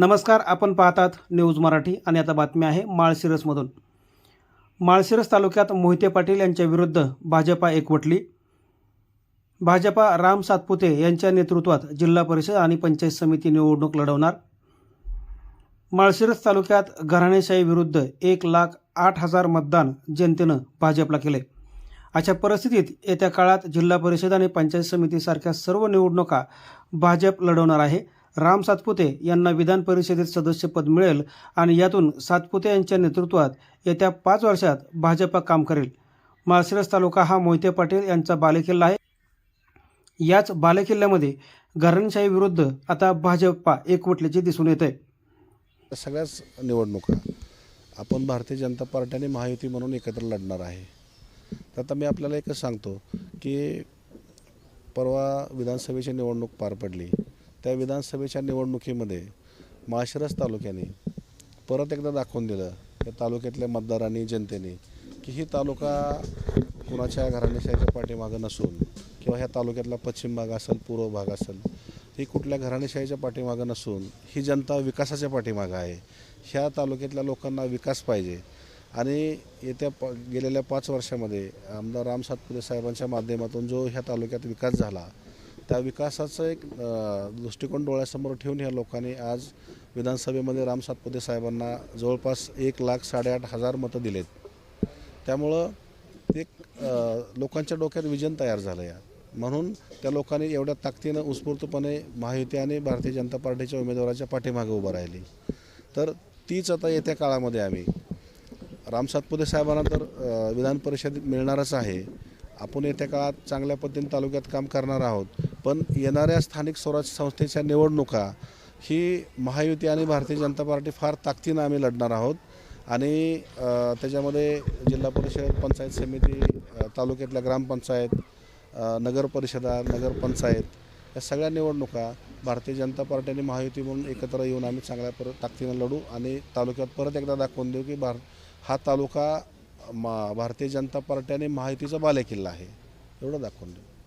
नमस्कार आपण पाहतात न्यूज मराठी आणि आता बातमी आहे माळशिरसमधून. माळशिरस तालुक्यात मोहिते पाटील यांच्या विरुद्ध भाजपा एकवटली. भाजपा राम सातपुते यांच्या नेतृत्वात जिल्हा परिषद आणि पंचायत समिती निवडणूक लढवणार. माळशिरस तालुक्यात घराणेशाही विरुद्ध एक लाख आठ हजार मतदान जनतेनं भाजपला केले. अशा परिस्थितीत येत्या काळात जिल्हा परिषद आणि पंचायत समितीसारख्या सर्व निवडणुका भाजप लढवणार आहे. राम सातपुते यांना विधान परिषदेत सदस्यपद मिळेल आणि यातून सातपुते यांच्या नेतृत्वात येत्या पाच वर्षात भाजपा काम करेल. माळशिरस तालुका हा मोहिते पाटील यांचा बालेकिल्ला आहे. याच बालेकिल्ल्यामध्ये घराणेशाही विरुद्ध आता भाजपा एकवटल्याचे दिसून येत आहे. सगळ्याच निवडणुका आपण भारतीय जनता पार्टी आणि महायुती म्हणून एकत्र लढणार आहे. तर आता मी आपल्याला एकच सांगतो की परवा विधानसभेची निवडणूक पार पडली. त्या विधानसभेच्या निवडणुकीमध्ये माळशिरस तालुक्याने परत एकदा दाखवून दिलं या तालुक्यातल्या मतदारांनी जनतेने की ही तालुका कुणाच्या घराणेशाहीच्या पाठीमागं नसून किंवा ह्या तालुक्यातला पश्चिम भाग असेल पूर्व भाग असेल ही कुठल्या घराणेशाहीच्या पाठीमागं नसून ही जनता विकासाच्या पाठीमागं आहे. ह्या तालुक्यातल्या लोकांना विकास पाहिजे. आणि येत्या प गेलेल्या पाच वर्षामध्ये आमदार राम सातपुते साहेबांच्या माध्यमातून जो ह्या तालुक्यात विकास झाला त्या विकासाचं एक दृष्टिकोन डोळ्यासमोर ठेवून ह्या लोकांनी आज विधानसभेमध्ये राम सातपुते साहेबांना जवळपास एक लाख साडेआठ हजार मतं दिलेत. त्यामुळं एक लोकांच्या डोक्यात विजन तयार झालं या. म्हणून त्या लोकांनी एवढ्या ताकदीनं उत्स्फूर्तपणे महायुती आणि भारतीय जनता पार्टीच्या उमेदवाराच्या पाठीमागे उभं राहिली. तर तीच आता येत्या काळामध्ये आम्ही. राम सातपुते साहेबांना तर विधान परिषदेत मिळणारच आहे. आपण येत्या काळात चांगल्या पद्धतीने तालुक्यात काम करणार आहोत. पण येणाऱ्या स्थानिक स्वराज्य संस्थेच्या निवडणुका ही महायुती आणि भारतीय जनता पार्टी फार ताकदीनं आम्ही लढणार आहोत. आणि त्याच्यामध्ये जिल्हा परिषद पंचायत समिती तालुक्यातल्या ग्रामपंचायत नगरपरिषदा नगर परिषदा नगरपंचायत या सगळ्या निवडणुका भारतीय जनता पार्टी आणि महायुती म्हणून एकत्र येऊन आम्ही चांगल्या पर ताकदीनं लढू आणि तालुक्यात परत एकदा दाखवून देऊ की भार हा तालुका मा भारतीय जनता पार्टी आणि महायुतीचा बालेकिल्ला आहे. एवढं दाखवून देऊ.